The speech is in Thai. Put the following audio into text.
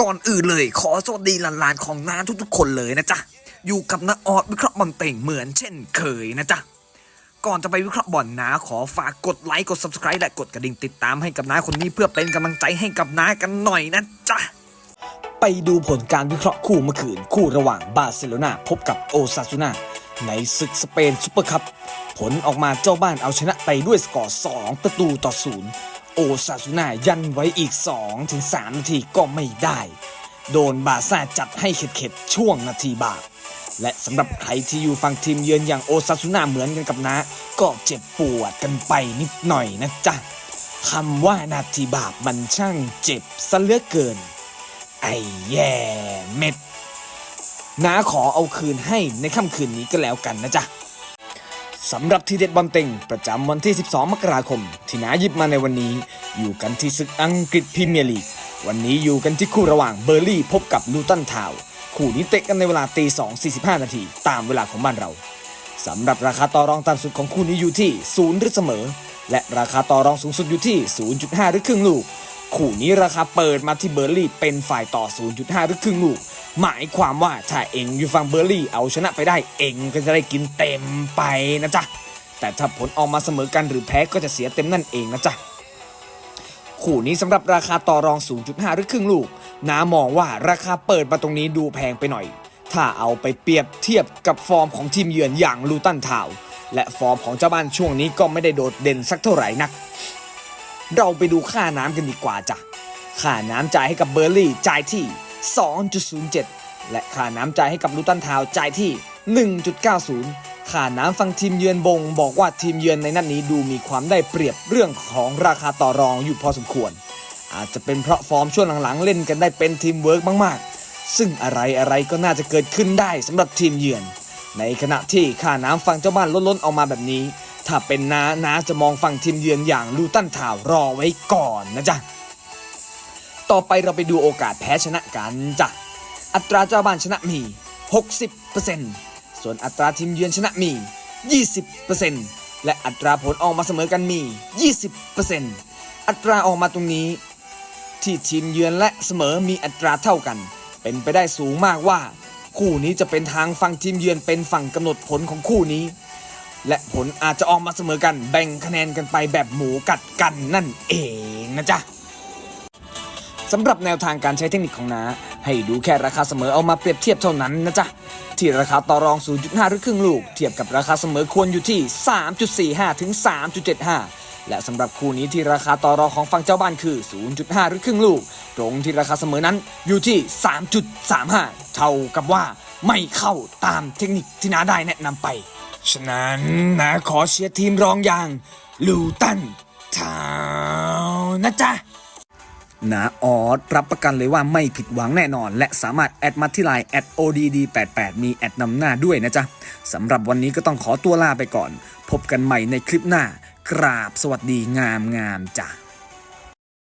ก่อนอื่นเลย ขอสวัสดีหลานๆของน้าทุกๆ คนเลยนะจ๊ะ อยู่กับน้าออดวิเคราะห์บอลเต่งเหมือนเช่นเคยนะจ๊ะ ก่อนจะไปวิเคราะห์บอลน้าขอฝากกดไลค์กด subscribe และกดกระดิ่งติดตามให้กับน้าคนนี้เพื่อเป็นกำลังใจให้กับน้ากันหน่อยนะจ๊ะ ไปดูผลการวิเคราะห์คู่เมื่อคืน คู่ระหว่างบาร์เซโลนาพบกับโอซาซูนาในศึกสเปนซุปเปอร์คัพผลออกมาเจ้าบ้านเอาชนะไปด้วยสกอร์ 2 ประตูต่อศูนย์ โอซาซูน่ายันไว้อีก 2-3 นาทีก็ไม่ได้ โดนบาซ่าจัดให้เข็ดๆ ช่วงนาทีบาปและสำหรับใครที่อยู่ฝั่งทีมเยือนอย่างโอซาซูน่าเหมือนกันกับนะ ก็เจ็บปวดกันไปนิดหน่อยนะจ๊ะคำว่านาทีบาปมันช่างเจ็บซะเหลือเกิน ไอ้แย่เม็ดน้าขอเอาคืนให้ในค่ำคืนนี้ก็แล้วกันนะจ๊ะ สำหรับทีเด็ดบอลเต็ง ประจำวันที่ 12 มกราคม ที่น้าหยิบมาในวันนี้ อยู่กันที่ศึกอังกฤษพรีเมียร์ลีก วันนี้อยู่กันที่คู่ระหว่างเบอร์ลี่พบกับลูตันทาวคู่นี้เตะกันในเวลาตี2 45 นาที ตามเวลาของบ้านเราสำหรับราคาต่อรองต่ำสุดของคู่นี้อยู่ที่ 0 หรือเสมอ และราคาต่อรองสูงสุดอยู่ที่ 0.5 หรือครึ่งลูก คู่นี้ราคาเปิดมาที่เบอร์ลี่เป็นฝ่ายต่อ 0.5 หรือครึ่งลูก หมายความว่าถ้าเองอยู่ฝั่งเบอร์ลี่เอาชนะไปได้เองก็จะได้กินเต็มไปนะจ๊ะ แต่ถ้าผลออกมาเสมอกันหรือแพ้ก็จะเสียเต็มนั่นเองนะจ๊ะคู่นี้สำหรับราคาต่อรอง 0.5 หรือครึ่งลูกน้ามองว่าราคาเปิดมาตรงนี้ดูแพงไปหน่อย ถ้าเอาไปเปรียบเทียบกับฟอร์มของทีมเยือนอย่างลูตันทาวและฟอร์มของเจ้าบ้านช่วงนี้ก็ไม่ได้โดดเด่นสักเท่าไหร่นัก เราไปดูค่าน้ำกันดีกว่าจ้ะ ค่าน้ำจ่ายให้กับเบอร์ลี่จ่ายที่ 2.07 และค่าน้ำจ่ายให้กับลูตันทาวจ่ายที่ 1.90 ค่าน้ำฟังทีมเยือนบง บอกว่าทีมเยือนในนัดนี้ดูมีความได้เปรียบเรื่องของราคาต่อรองอยู่พอสมควร อาจจะเป็นเพราะฟอร์มช่วงหลังๆ เล่นกันได้เป็นทีมเวิร์กมากๆ ซึ่งอะไรอะไรก็น่าจะเกิดขึ้นได้สำหรับทีมเยือน ในขณะที่ค่าน้ำฝั่งเจ้าบ้านลดล้นออกมาแบบนี้ ถ้าเป็นน้าน้าจะมองฝั่งทีมเยือนอย่างลูตันทาวรอไว้ก่อนนะจ๊ะ ต่อไปเราไปดูโอกาสแพ้ชนะกันจ้ะ อัตราเจ้าบ้านชนะมี 60%ส่วนอัตราทีมเยือนชนะมี 20%และอัตราผลออกมาเสมอกันมี 20%อัตราออกมาตรงนี้ ที่ทีมเยือนและเสมอมีอัตราเท่ากัน เป็นไปได้สูงมากว่า คู่นี้จะเป็นทางฝั่งทีมเยือนเป็นฝั่งกำหนดผลของคู่นี้ และผลอาจจะออกมาเสมอกันแบ่งคะแนนกันไปแบบหมูกัดกันนั่นเองนะจ๊ะสำหรับแนวทางการใช้เทคนิคของน้าให้ดูแค่ราคาเสมอเอามาเปรียบเทียบเท่านั้นนะจ๊ะที่ราคาต่อรอง 0.5 หรือครึ่งลูก เทียบกับราคาเสมอควรอยู่ที่ 3.45 ถึง 3.75 และสำหรับคู่นี้ที่ราคาต่อรองของฝั่งเจ้าบ้านคือ 0.5 หรือครึ่งลูก ตรงที่ราคาเสมอนั้นอยู่ที่ 3.35 เท่ากับว่าไม่เข้าตามเทคนิคที่น้าได้แนะนำไป ฉะนั้นน้าขอเชียร์ทีมรองอย่างลูตันทาวนะจ๊ะนาออสรับประกันเลยว่าไม่ผิดหวังแน่นอน และสามารถแอดมาที่ไลน์แอด @odd88 มีแอดนำหน้าด้วยนะจ๊ะสำหรับวันนี้ก็ต้องขอตัวลาไปก่อน พบกันใหม่ในคลิปหน้า กราบสวัสดีงามงามจ้ะ